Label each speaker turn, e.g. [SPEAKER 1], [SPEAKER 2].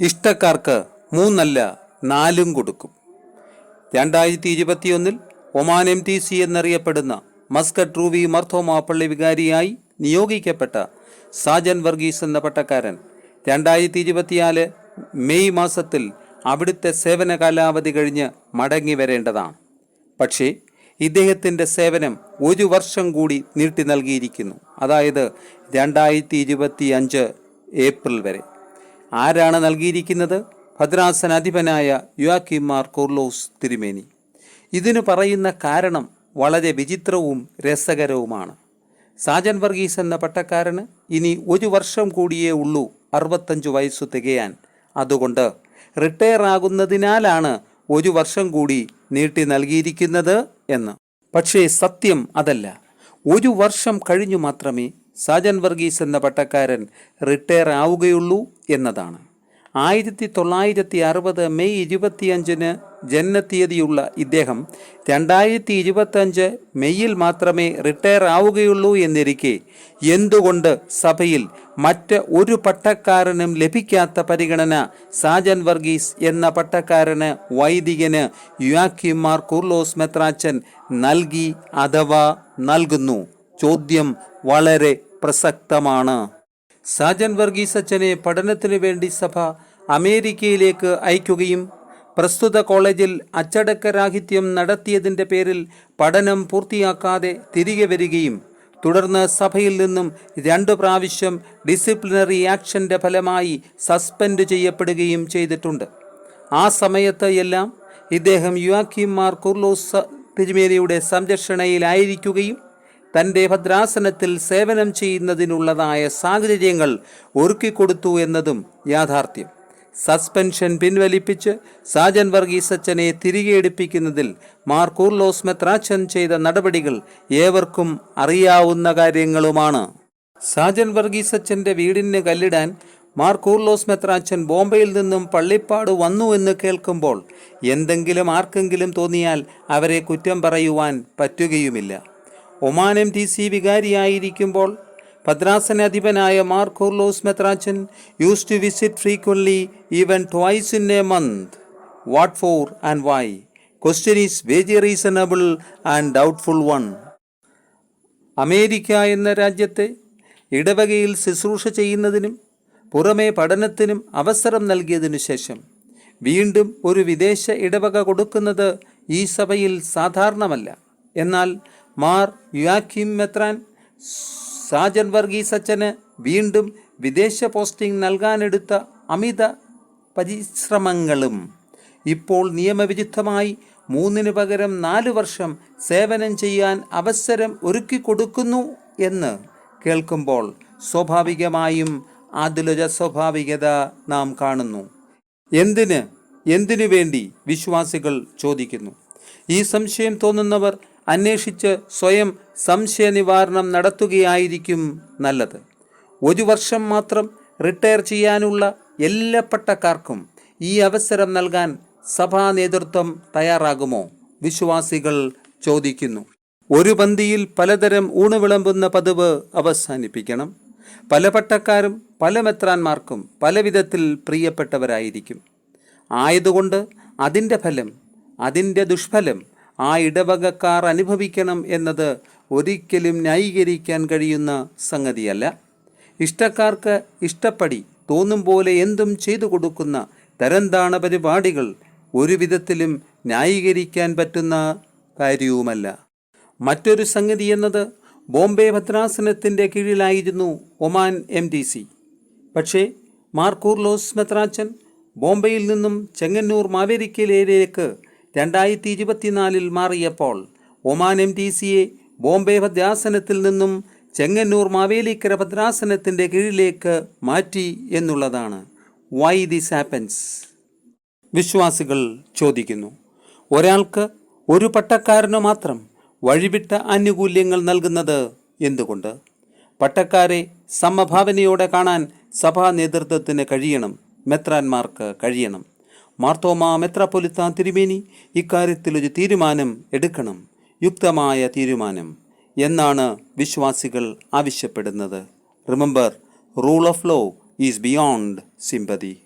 [SPEAKER 1] ഇഷ്ടക്കാർക്ക് മൂന്നല്ല നാലും കൊടുക്കും. രണ്ടായിരത്തി ഇരുപത്തിയൊന്നിൽ ഒമാൻ എം ടി സി എന്നറിയപ്പെടുന്ന മസ്കറ്റ് റൂവി മർത്തോമാപ്പള്ളി പള്ളി വികാരിയായി നിയോഗിക്കപ്പെട്ട സാജൻ വർഗീസ് എന്ന പട്ടക്കാരൻ. രണ്ടായിരത്തി ഇരുപത്തിനാല് മെയ് മാസത്തിൽ അവിടുത്തെ സേവന കാലാവധി കഴിഞ്ഞ് മടങ്ങി വരേണ്ടതാണ്. പക്ഷേ ഇദ്ദേഹത്തിന്റെ സേവനം ഒരു വർഷം കൂടി നീട്ടി നൽകിയിരിക്കുന്നു. അതായത് രണ്ടായിരത്തി ഇരുപത്തി അഞ്ച് ഏപ്രിൽ വരെ. ആരാണ് നൽകിയിരിക്കുന്നത്? ഭദ്രാസനാധിപനായ യുവാക്കിമാർ കോർലോസ് തിരുമേനി. ഇതിനു പറയുന്ന കാരണം വളരെ വിചിത്രവും രസകരവുമാണ്. സാജൻ വർഗീസ് എന്ന പട്ടക്കാരന് ഇനി ഒരു വർഷം കൂടിയേ ഉള്ളൂ അറുപത്തഞ്ച് വയസ്സ് തികയാൻ. അതുകൊണ്ട് റിട്ടയർ ആകുന്നതിനാലാണ് ഒരു വർഷം കൂടി നീട്ടി നൽകിയിരിക്കുന്നത് എന്ന്. പക്ഷേ സത്യം അതല്ല. ഒരു വർഷം കഴിഞ്ഞു മാത്രമേ സാജൻ വർഗീസ് എന്ന പട്ടക്കാരൻ റിട്ടയർ ആവുകയുള്ളൂ എന്നതാണ്. ആയിരത്തി തൊള്ളായിരത്തി അറുപത് മെയ് ഇരുപത്തിയഞ്ചിന് ജനനത്തീയതിയുള്ള ഇദ്ദേഹം രണ്ടായിരത്തി ഇരുപത്തഞ്ച് മെയ്യിൽ മാത്രമേ റിട്ടയർ ആവുകയുള്ളൂ എന്നിരിക്കെ എന്തുകൊണ്ട് സഭയിൽ മറ്റ് ഒരു പട്ടക്കാരനും ലഭിക്കാത്ത പരിഗണന സാജൻ വർഗീസ് എന്ന പട്ടക്കാരന് വൈദികന് യുവാക്കിമാർ കുർലോസ് മെത്രാച്ചൻ നൽകി അഥവാ നൽകുന്നു? ചോദ്യം വളരെ പ്രസക്തമാണ്. സാജൻ വർഗീസ് അച്ഛനെ പഠനത്തിനു വേണ്ടി സഭ അമേരിക്കയിലേക്ക് അയക്കുകയും പ്രസ്തുത കോളേജിൽ അച്ചടക്കരാഹിത്യം നടത്തിയതിന്റെ പേരിൽ പഠനം പൂർത്തിയാക്കാതെ തിരികെ വരികയും തുടർന്ന് സഭയിൽ നിന്നും രണ്ടു പ്രാവശ്യം ഡിസിപ്ലിനറി ആക്ഷന്റെ ഫലമായി സസ്പെൻഡ് ചെയ്യപ്പെടുകയും ചെയ്തിട്ടുണ്ട്. ആ സമയത്ത് എല്ലാം ഇദ്ദേഹം യുവാക്കിമാർ കുർലോസ് തിരുമേനിയുടെ സംരക്ഷണയിലായിരിക്കുകയും തന്റെ ഭദ്രാസനത്തിൽ സേവനം ചെയ്യുന്നതിനുള്ളതായ സാഹചര്യങ്ങൾ ഒരുക്കിക്കൊടുത്തു എന്നതും യാഥാർത്ഥ്യം. സസ്പെൻഷൻ പിൻവലിപ്പിച്ച് സാജൻ വർഗീസ് അച്ഛനെ തിരികെ എടുപ്പിക്കുന്നതിൽ മാർ കൂർലോസ് മെത്രാച്ചൻ ചെയ്ത നടപടികൾ ഏവർക്കും അറിയാവുന്ന കാര്യങ്ങളുമാണ്. സാജൻ വർഗീസ് അച്ഛന്റെ വീടിന് കല്ലിടാൻ മാർ കൂർലോസ് മെത്രാച്ചൻ ബോംബെയിൽ നിന്നും പള്ളിപ്പാട് വന്നു എന്ന് കേൾക്കുമ്പോൾ എന്തെങ്കിലും ആർക്കെങ്കിലും തോന്നിയാൽ അവരെ കുറ്റം പറയുവാൻ പറ്റുകയുമില്ല. ഒമാൻ എം ടി സി വികാരിയായിരിക്കുമ്പോൾ ഭദ്രാസനാധിപനായ Mar Coorilos മെത്രാച്ചൻ use to visit frequently even twice in a month. What for and why? Question is very reasonable and doubtful one. America എന്ന രാജ്യത്തെ ഇടവകയിൽ ശുശ്രൂഷ ചെയ്യുന്നതിനും പുറമേ പഠനത്തിനും അവസരം നൽകിയതിനു ശേഷം വീണ്ടും ഒരു വിദേശ ഇടവക കൊടുക്കുന്നത് ഈ സഭയിൽ സാധാരണമല്ല. എന്നാൽ മാർ യുവാക്കിം മെത്രാൻ സാജൻ വർഗീസ് അച്ഛന് വീണ്ടും വിദേശ പോസ്റ്റിംഗ് നൽകാനെടുത്ത അമിത പരിശ്രമങ്ങളും. ഇപ്പോൾ നിയമവിരുദ്ധമായി മൂന്നിന് പകരം നാല് വർഷം സേവനം ചെയ്യാൻ അവസരം ഒരുക്കി കൊടുക്കുന്നു എന്ന് കേൾക്കുമ്പോൾ സ്വാഭാവികമായും അതിലൊര സ്വാഭാവികത നാം കാണുന്നു. എന്തിന്? എന്തിനു വേണ്ടി? വിശ്വാസികൾ ചോദിക്കുന്നു. ഈ സംശയം തോന്നുന്നവർ അന്വേഷിച്ച് സ്വയം സംശയ നിവാരണം നടത്തുകയായിരിക്കും നല്ലത്. ഒരു വർഷം മാത്രം റിട്ടയർ ചെയ്യാനുള്ള എല്ലാ പട്ടക്കാർക്കും ഈ അവസരം നൽകാൻ സഭാ നേതൃത്വം തയ്യാറാകുമോ? വിശ്വാസികൾ ചോദിക്കുന്നു. ഒരു പന്തിയിൽ പലതരം ഊണ് വിളമ്പുന്ന പതിവ് അവസാനിപ്പിക്കണം. പല പട്ടക്കാരും പല മെത്രാന്മാർക്കും പല വിധത്തിൽ പ്രിയപ്പെട്ടവരായിരിക്കും. ആയതുകൊണ്ട് അതിന്റെ ഫലം അതിന്റെ ദുഷ്ഫലം ആ ഇടവകക്കാർ അനുഭവിക്കണം എന്നത് ഒരിക്കലും ന്യായീകരിക്കാൻ കഴിയുന്ന സംഗതിയല്ല. ഇഷ്ടക്കാർക്ക് ഇഷ്ടപ്പടി തോന്നും പോലെ എന്തും ചെയ്തു കൊടുക്കുന്ന തരംതാണ പരിപാടികൾ ഒരു വിധത്തിലും ന്യായീകരിക്കാൻ പറ്റുന്ന കാര്യവുമല്ല. മറ്റൊരു സംഗതി എന്നത് ബോംബെ ഭദ്രാസനത്തിന്റെ കീഴിലായിരുന്നു ഒമാൻ എം ഡി സി. പക്ഷേ മാർക്കൂർ ലോസ് മെത്രാച്ചൻ ബോംബെയിൽ നിന്നും ചെങ്ങന്നൂർ മാവേലിക്കലിലേക്ക് രണ്ടായിരത്തി ഇരുപത്തിനാലിൽ മാറിയപ്പോൾ ഒമാൻ എം ടി സിയെ ബോംബെ ഭദ്രാസനത്തിൽ നിന്നും ചെങ്ങന്നൂർ മാവേലിക്കര ഭദ്രാസനത്തിന്റെ കീഴിലേക്ക് മാറ്റി എന്നുള്ളതാണ്. വൈ ദിസ് ഹാപ്പൻസ് വിശ്വാസികൾ ചോദിക്കുന്നു. ഒരാൾക്ക് ഒരു പട്ടക്കാരന് മാത്രം വഴിവിട്ട ആനുകൂല്യങ്ങൾ നൽകുന്നത് എന്തുകൊണ്ട്? പട്ടക്കാരെ സമഭാവനയോടെ കാണാൻ സഭാ നേതൃത്വത്തിന് കഴിയണം മെത്രാന്മാർക്ക് കഴിയണം. മാർത്തോമ മെത്രാപ്പൊലിത്താൻ തിരുമേനി ഇക്കാര്യത്തിൽ ഒരു തീരുമാനം എടുക്കണം യുക്തമായ തീരുമാനം എന്നാണ് വിശ്വാസികൾ ആവശ്യപ്പെടുന്നത്. Remember rule of law is beyond sympathy